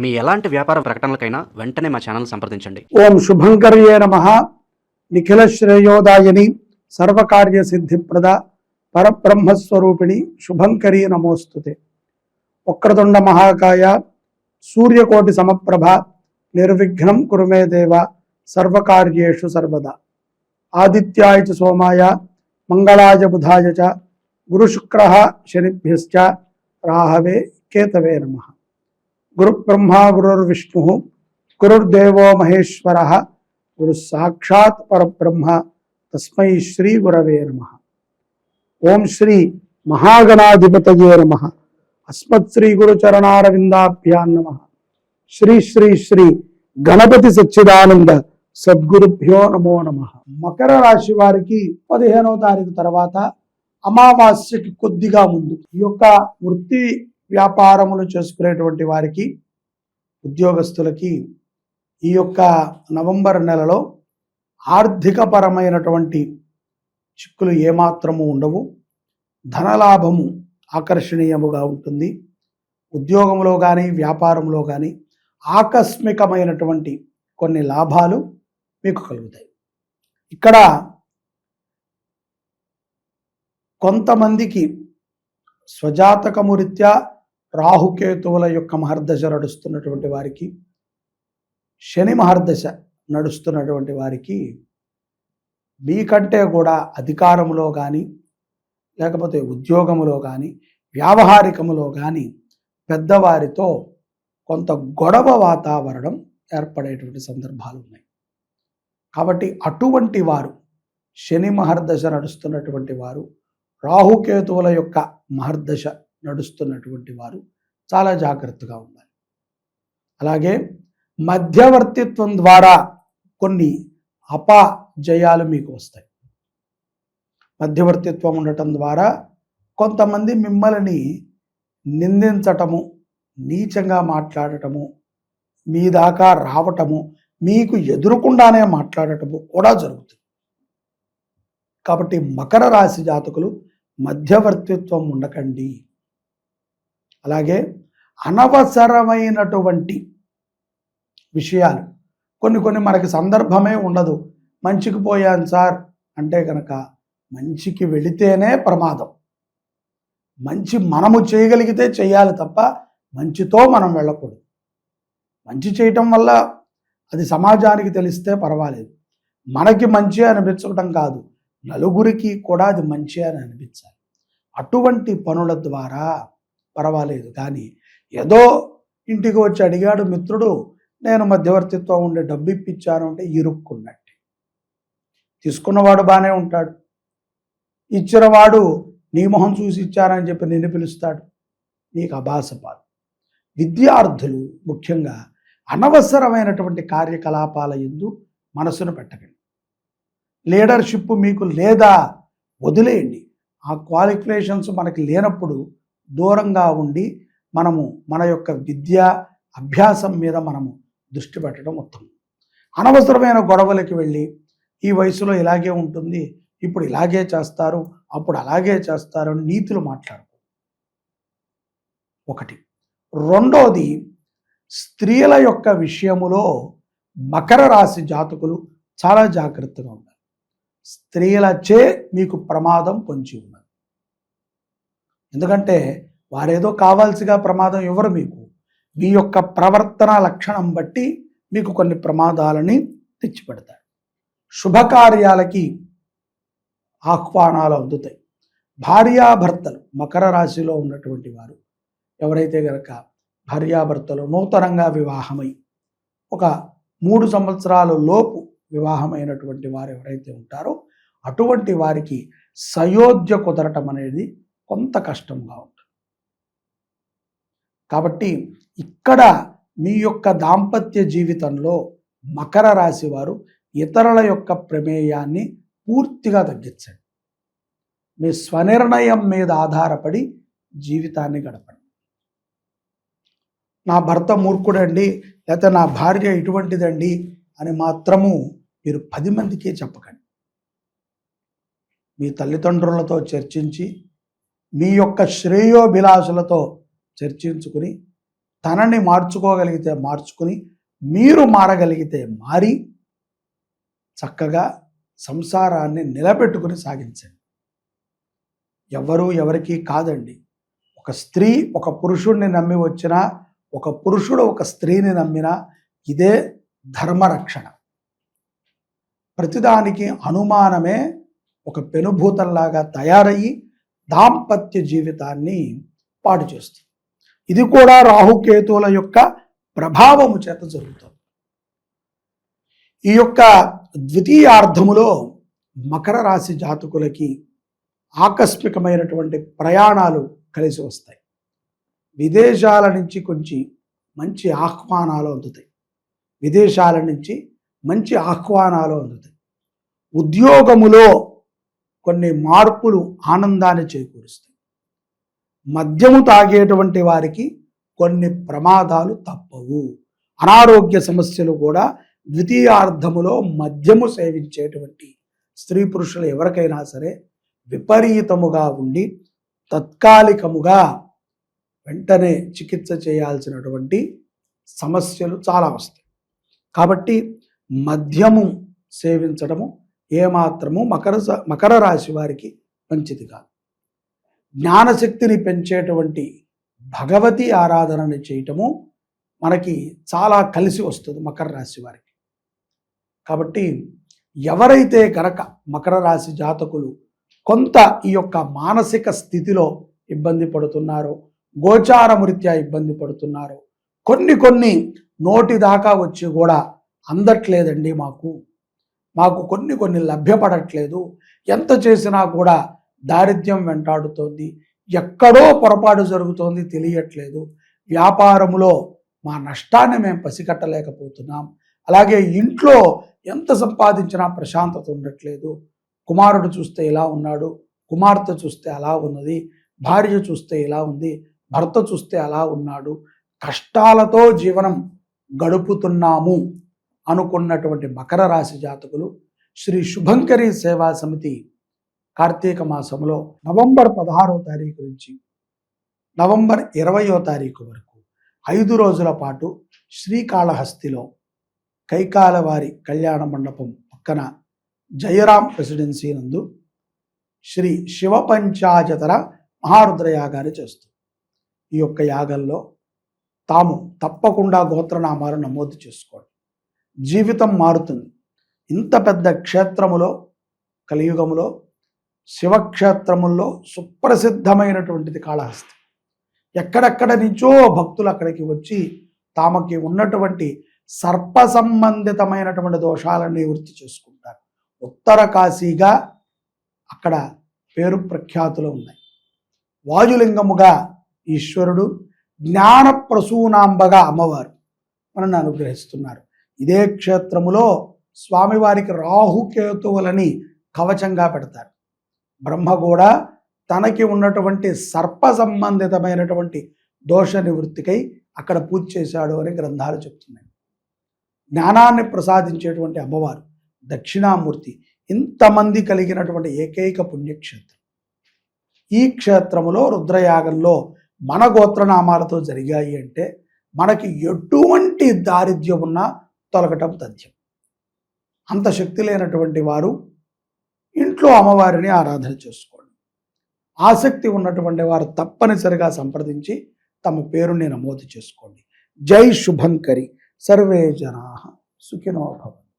మీ ఎలాంటి వ్యాపార ప్రకటనలకైనా వెంటనే మా ఛానల్ సంప్రదించండి. ఓం శుభంకర్యే నమ. నిఖిల శ్రేయోదాయని సర్వకార్య సిద్ధిప్రద పరబ్రహ్మస్వరూపిణి శుభంకరి నమోస్తుతే. వక్రతుండ మహాకాయ సూర్యకోటి సమప్రభ నిర్విఘ్నం కురుమే దేవ సర్వకార్యేషు సర్వదా. ఆదిత్యాయ చ సోమాయ మంగళాయ బుధాయ చ గురుశుక్ర శనిభ్యశ్చ రాహవే కేతవే నమ. గురుబ్రహ్మ గురుర్విష్ణు గురుర్దేవో మహేశ్వర గురు సాక్షాత్ పరబ్రహ్మ తస్మై శ్రీ గురవే నమ. ఓం శ్రీ మహాగణాధిపతయే నమ. అస్మత్ శ్రీ గురుచరణారవిందాభ్యాన్ నమ. శ్రీ శ్రీ శ్రీ గణపతి సచ్చిదానంద సద్గురుభ్యో నమో నమ. మకర రాశి వారికి పదిహేనవ తారీఖు తర్వాత అమావాస్యకి కొద్దిగా ముందు. ఈ యొక్క వృత్తి వ్యాపారములు చేసుకునేటువంటి వారికి ఉద్యోగస్తులకి ఈ యొక్క నవంబర్ నెలలో ఆర్థికపరమైనటువంటి చిక్కులు ఏమాత్రము ఉండవు. ధనలాభము ఆకర్షణీయముగా ఉంటుంది. ఉద్యోగంలో కానీ వ్యాపారంలో కానీ ఆకస్మికమైనటువంటి కొన్ని లాభాలు మీకు కలుగుతాయి. ఇక్కడ కొంతమందికి స్వజాతకము రీత్యా రాహుకేతువుల యొక్క మహర్దశ నడుస్తున్నటువంటి వారికి శని మహర్దశ నడుస్తున్నటువంటి వారికి మీకంటే కూడా అధికారములో కానీ లేకపోతే ఉద్యోగములో కానీ వ్యావహారికములో కానీ పెద్దవారితో కొంత గొడవ వాతావరణం ఏర్పడేటువంటి సందర్భాలు ఉన్నాయి. కాబట్టి అటువంటి వారు శని మహర్దశ నడుస్తున్నటువంటి వారు రాహుకేతువుల యొక్క మహర్దశ నడుస్తున్నటువంటి వారు చాలా జాగ్రత్తగా ఉండాలి. అలాగే మధ్యవర్తిత్వం ద్వారా కొన్ని అపజయాలు మీకు వస్తాయి. మధ్యవర్తిత్వం ఉండటం ద్వారా కొంతమంది మిమ్మల్ని నిందించటము నీచంగా మాట్లాడటము మీ దాకా రావటము మీకు ఎదురుకుండానే మాట్లాడటము కూడా జరుగుతుంది. కాబట్టి మకర రాశి జాతకులు మధ్యవర్తిత్వం ఉండకండి. అలాగే అనవసరమైనటువంటి విషయాలు. కొన్ని కొన్ని మనకి సందర్భమే ఉండదు. మంచికి పోయాను సార్ అంటే కనుక మంచికి వెళితేనే ప్రమాదం. మంచి మనము చేయగలిగితే చేయాలి తప్ప మంచితో మనం వెళ్ళకూడదు. మంచి చేయటం వల్ల అది సమాజానికి తెలిస్తే పర్వాలేదు. మనకి మంచి అనిపించడం కాదు. నలుగురికి కూడా అది మంచి అని అనిపించాలి. అటువంటి పనుల ద్వారా పర్వాలేదు. కానీ ఏదో ఇంటికి వచ్చి అడిగాడు మిత్రుడు నేను మధ్యవర్తిత్వం ఉండే డబ్బు ఇప్పించాను అంటే ఇరుక్కున్నట్టే. తీసుకున్నవాడు బాగానే ఉంటాడు. ఇచ్చినవాడు నీ మొహం చూసి ఇచ్చారని చెప్పి నిన్ను పిలుస్తాడు. నీకు అభాసపాలు విద్యార్థులు ముఖ్యంగా అనవసరమైనటువంటి కార్యకలాపాల ఎందు మనసును పెట్టకండి. లీడర్షిప్ మీకు లేదా వదిలేయండి. ఆ క్వాలిఫికేషన్స్ మనకి లేనప్పుడు దూరంగా ఉండి మనము మన యొక్క విద్య అభ్యాసం మీద మనము దృష్టి పెట్టడం ఉత్తమం. అనవసరమైన గొడవలకి వెళ్ళి ఈ వయసులో ఇలాగే ఉంటుంది ఇప్పుడు ఇలాగే చేస్తారు అప్పుడు అలాగే చేస్తారు అని నీతులు మాట్లాడుకో ఒకటి. రెండోది స్త్రీల యొక్క విషయములో మకర రాశి జాతకులు చాలా జాగ్రత్తగా ఉండాలి. స్త్రీలచే మీకు ప్రమాదం పొంచి ఉన్నది. ఎందుకంటే వారేదో కావాల్సిగా ప్రమాదం ఇవ్వరు మీకు. మీ యొక్క ప్రవర్తన లక్షణం బట్టి మీకు కొన్ని ప్రమాదాలని తెచ్చిపెడతారు శుభకార్యాలకి ఆహ్వానాలు అందుతాయి. భార్యాభర్తలు మకర రాశిలో ఉన్నటువంటి వారు ఎవరైతే గనక భార్యాభర్తలు నూతనంగా వివాహమై ఒక మూడు సంవత్సరాల లోపు వివాహమైనటువంటి వారు ఎవరైతే ఉంటారో అటువంటి వారికి సయోధ్య కుదరటం అనేది కొంత కష్టంగా ఉంటుంది. కాబట్టి ఇక్కడ మీ యొక్క దాంపత్య జీవితంలో మకర రాశి వారు ఇతరుల యొక్క ప్రమేయాన్ని పూర్తిగా తగ్గించండి. మీ స్వనిర్ణయం మీద ఆధారపడి జీవితాన్ని గడపండి. నా భర్త మూర్ఖుడండి లేకపోతే నా భార్య ఇటువంటిదండి అని మాత్రము మీరు పది మందికే చెప్పకండి. మీ తల్లిదండ్రులతో చర్చించి మీ యొక్క శ్రేయోభిలాషులతో చర్చించుకుని తనని మార్చుకోగలిగితే మార్చుకుని మీరు మారగలిగితే మారి చక్కగా సంసారాన్ని నిలబెట్టుకుని సాగించండి. ఎవరు ఎవరికీ కాదండి. ఒక స్త్రీ ఒక పురుషుడిని నమ్మి వచ్చినా ఒక పురుషుడు ఒక స్త్రీని నమ్మినా ఇదే ధర్మరక్షణ. ప్రతిదానికి అనుమానమే ఒక పెనుభూతంలాగా తయారయ్యి దాంపత్య జీవితాన్ని పాడు చేస్తుంది. ఇది కూడా రాహుకేతువుల యొక్క ప్రభావము చేత జరుగుతుంది. ఈ యొక్క ద్వితీయార్థములో మకర రాశి జాతకులకి ఆకస్మికమైనటువంటి ప్రయాణాలు కలిసి వస్తాయి. విదేశాల నుంచి కొంచెం మంచి ఆహ్వానాలు అందుతాయి. విదేశాల నుంచి మంచి ఆహ్వానాలు అందుతాయి. ఉద్యోగములో కొన్ని మార్పులు ఆనందాన్ని చేకూరుస్తాయి. మద్యము తాగేటువంటి వారికి కొన్ని ప్రమాదాలు తప్పవు. అనారోగ్య సమస్యలు కూడా ద్వితీయార్థములో మద్యము సేవించేటువంటి స్త్రీ పురుషులు ఎవరికైనా సరే విపరీతముగా ఉండి తత్కాలికముగా వెంటనే చికిత్స చేయాల్సినటువంటి సమస్యలు చాలా వస్తాయి. కాబట్టి మద్యము సేవించడము ఏమాత్రము మకర మకర రాశి వారికి మంచిది కాదు. జ్ఞానశక్తిని పెంచేటువంటి భగవతి ఆరాధనని చేయటము మనకి చాలా కలిసి వస్తుంది మకర రాశి వారికి. కాబట్టి ఎవరైతే కనుక మకర రాశి జాతకులు కొంత ఈ యొక్క మానసిక స్థితిలో ఇబ్బంది పడుతున్నారో గోచారమృత్యా ఇబ్బంది పడుతున్నారో కొన్ని కొన్ని నోటి దాకా వచ్చి కూడా అందట్లేదండి మాకు. మాకు కొన్ని కొన్ని లభ్యపడట్లేదు. ఎంత చేసినా కూడా దారిద్ర్యం వెంటాడుతోంది. ఎక్కడో పొరపాటు జరుగుతోంది తెలియట్లేదు. వ్యాపారములో మా నష్టాన్ని మేము పసిగట్టలేకపోతున్నాం. అలాగే ఇంట్లో ఎంత సంపాదించినా ప్రశాంతత ఉండట్లేదు. కుమారుడు చూస్తే ఇలా ఉన్నాడు కుమార్తె చూస్తే అలా ఉన్నది భార్య చూస్తే ఇలా ఉంది భర్త చూస్తే అలా ఉన్నాడు. కష్టాలతో జీవనం గడుపుతున్నాము. అనుకున్నటువంటి మకర రాశి జాతకులు శ్రీ శుభంకరి సేవా సమితి కార్తీక మాసంలో నవంబర్ పదహారవ తారీఖు నుంచి నవంబర్ ఇరవయో తారీఖు వరకు ఐదు రోజుల పాటు శ్రీకాళహస్తిలో కైకాలవారి కళ్యాణ మండపం పక్కన జయరాం రెసిడెన్సీ నందు శ్రీ శివపంచాజతర మహారుద్ర యాగాన్ని చేస్తుంది ఈ యొక్క యాగంలో తాము తప్పకుండా గోత్రనామాలు నమోదు చేసుకోండి. జీవితం మారుతుంది. ఇంత పెద్ద క్షేత్రములో కలియుగములో శివక్షేత్రముల్లో సుప్రసిద్ధమైనటువంటిది కాళహస్తి. ఎక్కడెక్కడ నుంచో భక్తులు అక్కడికి వచ్చి తామకి ఉన్నటువంటి సర్ప సంబంధితమైనటువంటి దోషాలను నివృత్తి చేసుకుంటారు. ఉత్తర కాశీగా అక్కడ పేరు ప్రఖ్యాతులు ఉన్నాయి. వాయులింగముగా ఈశ్వరుడు జ్ఞాన ప్రసూనాంబగా అమ్మవారు మనల్ని అనుగ్రహిస్తున్నారు. ఇదే క్షేత్రములో స్వామివారికి రాహుకేతువులని కవచంగా పెడతారు. బ్రహ్మ కూడా తనకి ఉన్నటువంటి సర్ప సంబంధితమైనటువంటి దోష నివృత్తికై అక్కడ పూజ చేశాడు అని గ్రంథాలు చెప్తున్నాయి. జ్ఞానాన్ని ప్రసాదించేటువంటి అమ్మవారు దక్షిణామూర్తి ఇంతమంది కలిగినటువంటి ఏకైక పుణ్యక్షేత్రం. ఈ క్షేత్రములో రుద్రయాగంలో మన గోత్రనామాలతో జరిగాయి అంటే మనకి ఎటువంటి దారిద్ర్యం ఉన్నా తొలగటం తథ్యం. అంత శక్తి లేనటువంటి వారు ఇంట్లో అమ్మవారిని ఆరాధన చేసుకోండి. ఆసక్తి ఉన్నటువంటి వారు తప్పనిసరిగా సంప్రదించి తమ పేరుని నమోదు చేసుకోండి. జై శుభంకరి. సర్వే జనా సుఖినోభవ